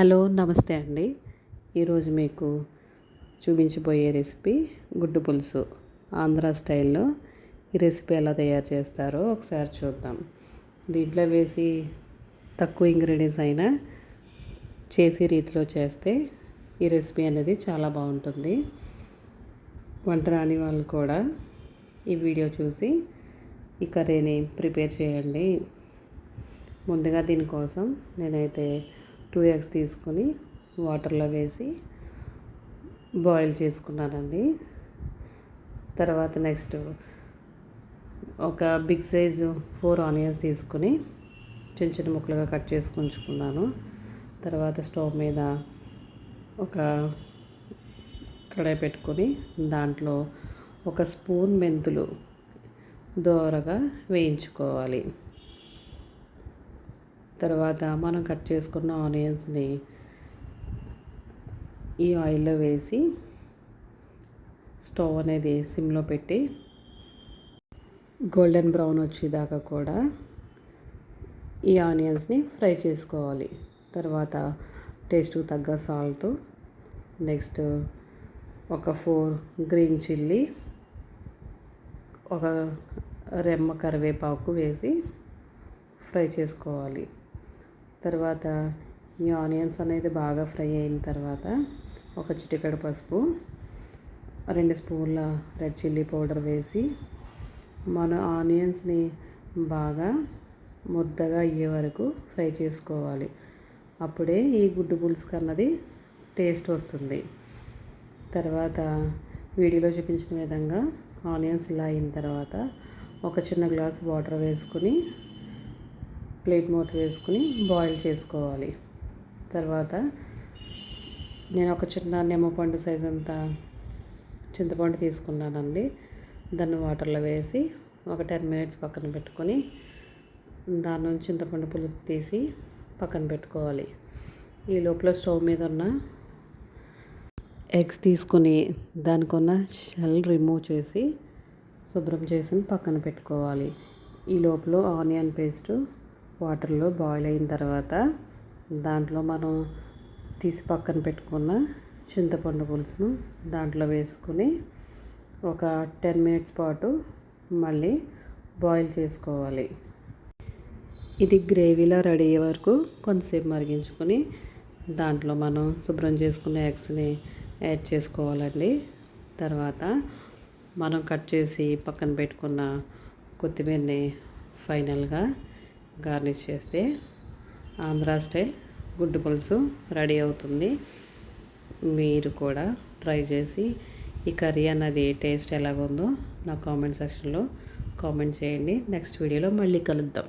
Hello నమస్తే అండి. ఈరోజు మీకు చూపించబోయే రెసిపీ గుడ్డు పులుసు. ఆంధ్ర స్టైల్లో ఈ రెసిపీ ఎలా తయారు చేస్తారో ఒకసారి చూద్దాం. దీంట్లో వేసి తక్కువ ఇంగ్రీడియంట్స్ అయినా చేసే రీతిలో చేస్తే ఈ రెసిపీ అనేది చాలా బాగుంటుంది. వంట రాని వాళ్ళు కూడా ఈ వీడియో చూసి ఈ కర్రీని ప్రిపేర్ చేయండి. ముందుగా దీనికోసం నేనైతే టూ ఎగ్స్ తీసుకొని వాటర్లో వేసి బాయిల్ చేసుకున్నానండి. తర్వాత నెక్స్ట్ ఒక బిగ్ సైజు ఫోర్ ఆనియన్స్ తీసుకొని చిన్న చిన్న ముక్కలుగా కట్ చేసి ఉంచుకున్నాను. తర్వాత స్టవ్ మీద ఒక కడాయి పెట్టుకొని దాంట్లో ఒక స్పూన్ మెంతులు దోరగా వేయించుకోవాలి. తర్వాత మనం కట్ చేసుకున్న ఆనియన్స్ని ఈ ఆయిల్లో వేసి స్టవ్ అనేది సిమ్లో పెట్టి గోల్డెన్ బ్రౌన్ వచ్చేదాకా కూడా ఈ ఆనియన్స్ని ఫ్రై చేసుకోవాలి. తర్వాత టేస్ట్కు తగ్గ సాల్ట్ నెక్స్ట్ ఒక ఫోర్ గ్రీన్ చిల్లీ ఒక రెమ్మ కరివేపాకు వేసి ఫ్రై చేసుకోవాలి. తర్వాత ఈ ఆనియన్స్ అనేది బాగా ఫ్రై అయిన తర్వాత ఒక చిటికెడు పసుపు రెండు స్పూన్ల రెడ్ చిల్లీ పౌడర్ వేసి మన ఆనియన్స్ని బాగా ముద్దగా అయ్యే వరకు ఫ్రై చేసుకోవాలి. అప్పుడే ఈ గుడ్డు పులుసుకు అన్నది టేస్ట్ వస్తుంది. తర్వాత వీడియోలో చూపించిన విధంగా ఆనియన్స్ ఇలా అయిన తర్వాత ఒక చిన్న గ్లాస్ వాటర్ వేసుకుని ప్లేట్ మూత వేసుకుని బాయిల్ చేసుకోవాలి. తర్వాత నేను ఒక చిన్న నిమ్మపండు సైజ్ అంతా చింతపండు తీసుకున్నానండి. దాన్ని వాటర్లో వేసి ఒక టెన్ మినిట్స్ పక్కన పెట్టుకొని దాని నుంచి చింతపండు పులుపు తీసి పక్కన పెట్టుకోవాలి. ఈ లోపల స్టవ్ మీద ఉన్న ఎగ్స్ తీసుకొని దానికి ఉన్న షెల్ రిమూవ్ చేసి శుభ్రం చేసి పక్కన పెట్టుకోవాలి. ఈ లోపల ఆనియన్ పేస్టు వాటర్లో బాయిల్ అయిన తర్వాత దాంట్లో మనం తీసి పక్కన పెట్టుకున్న చింతపండు పులుసును దాంట్లో వేసుకుని ఒక టెన్ మినిట్స్ పాటు మళ్ళీ బాయిల్ చేసుకోవాలి. ఇది గ్రేవీలో రెడీ అయ్యే వరకు కొంతసేపు మరిగించుకొని దాంట్లో మనం శుభ్రం చేసుకున్న ఎగ్స్ని యాడ్ చేసుకోవాలండి. తర్వాత మనం కట్ చేసి పక్కన పెట్టుకున్న కొత్తిమీరని ఫైనల్గా గార్నిష్ చేస్తే ఆంధ్ర స్టైల్ గుడ్డు పులుసు రెడీ అవుతుంది. మీరు కూడా ట్రై చేసి ఈ కర్రీ అన్నది టేస్ట్ ఎలాగుందో నా కామెంట్ సెక్షన్లో కామెంట్ చేయండి. నెక్స్ట్ వీడియోలో మళ్ళీ కలుద్దాం.